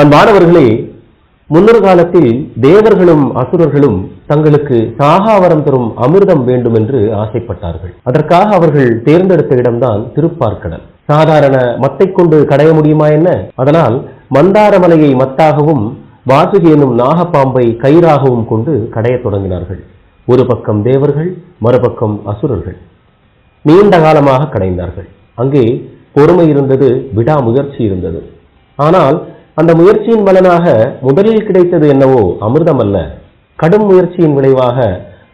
அன்பானவர்களே முன்னொரு காலத்தில் தேவர்களும் அசுரர்களும் தங்களுக்கு சாகாவரம் தரும் அமிர்தம் வேண்டும் என்று ஆசைப்பட்டார்கள். அதற்காக அவர்கள் தேர்ந்தெடுத்த இடம்தான் திருப்பார்க்கடல். சாதாரண மத்தை கொண்டு கடைய முடியுமா என்ன? அதனால் மந்தாரமலையை மத்தாகவும் வாசுகி என்னும் நாகப்பாம்பை கயிறாகவும் கொண்டு கடையத் தொடங்கினார்கள். ஒரு பக்கம் தேவர்கள் மறுபக்கம் அசுரர்கள். நீண்ட காலமாக கடைந்தார்கள். அங்கே பொறுமை இருந்தது விடாமுயற்சி இருந்தது. ஆனால் அந்த முயற்சியின் பலனாக முதலில் கிடைத்தது என்னவோ அமிர்தம் அல்ல கடும் முயற்சியின் விளைவாக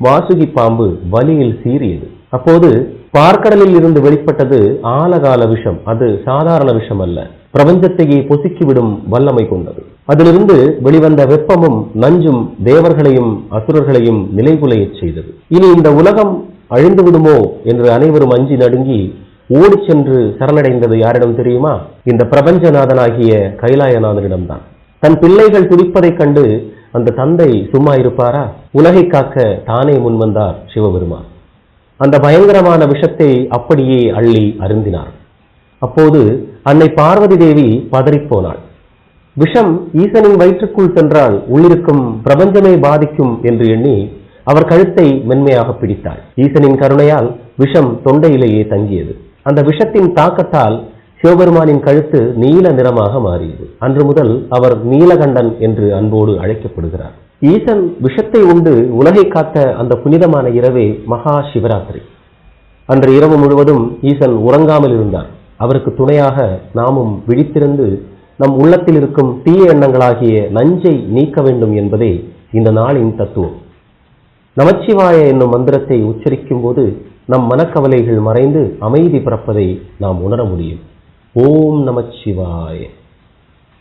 வாசுகி பாம்பு வலியில் சீறியது. அப்போது பார்க்கடலில் இருந்து வெளிப்பட்டது ஆலகால விஷம். அது சாதாரண விஷம் அல்ல பிரபஞ்சத்தையே பொசுக்கிவிடும் வல்லமை கொண்டது. அதிலிருந்து வெளிவந்த வெப்பமும் நஞ்சும் தேவர்களையும் அசுரர்களையும் நிலைகுலையச் செய்தது. இனி இந்த உலகம் அழிந்து விடுமோ என்று அனைவரும் அஞ்சி நடுங்கி ஓடிச் சென்று சரணடைந்தது யாரிடம் தெரியுமா? இந்த பிரபஞ்சநாதனாகிய கைலாயநாதனிடம்தான். தன் பிள்ளைகள் துடிப்பதைக் கண்டு அந்த தந்தை சும்மா இருப்பாரா? உலகை காக்க தானே முன்வந்தார் சிவபெருமான். அந்த பயங்கரமான விஷத்தை அப்படியே அள்ளி அருந்தினார். அப்போது அன்னை பார்வதி தேவி பதறிப்போனாள் விஷம் ஈசனின் வயிற்றுக்குள் சென்றால் உள்ளிருக்கும் பிரபஞ்சமே பாதிக்கும் என்று எண்ணி அவர் கழுத்தை மென்மையாக பிடித்தாள். ஈசனின் கருணையால் விஷம் தொண்டையிலேயே தங்கியது. அந்த விஷத்தின் தாக்கத்தால் சிவபெருமானின் கழுத்து நீல நிறமாக மாறியது. அன்று முதல் அவர் நீலகண்டன் என்று அன்போடு அழைக்கப்படுகிறார். ஈசன் விஷத்தை உண்டு உலகை காத்த அந்த புனிதமான இரவே மகா சிவராத்திரி. அன்று இரவு முழுவதும் ஈசன் உறங்காமல் இருந்தார். அவருக்கு துணையாக நாமும் விழித்திருந்து நம் உள்ளத்தில் இருக்கும் தீய எண்ணங்களாகிய நஞ்சை நீக்க வேண்டும் என்பதே இந்த நாளின் தத்துவம். நமச்சிவாய என்னும் மந்திரத்தை உச்சரிக்கும் போது நம் மனக்கவலைகள் மறைந்து அமைதி பிறப்பதை நாம் உணர முடியும். ஓம் நமச்சிவாய.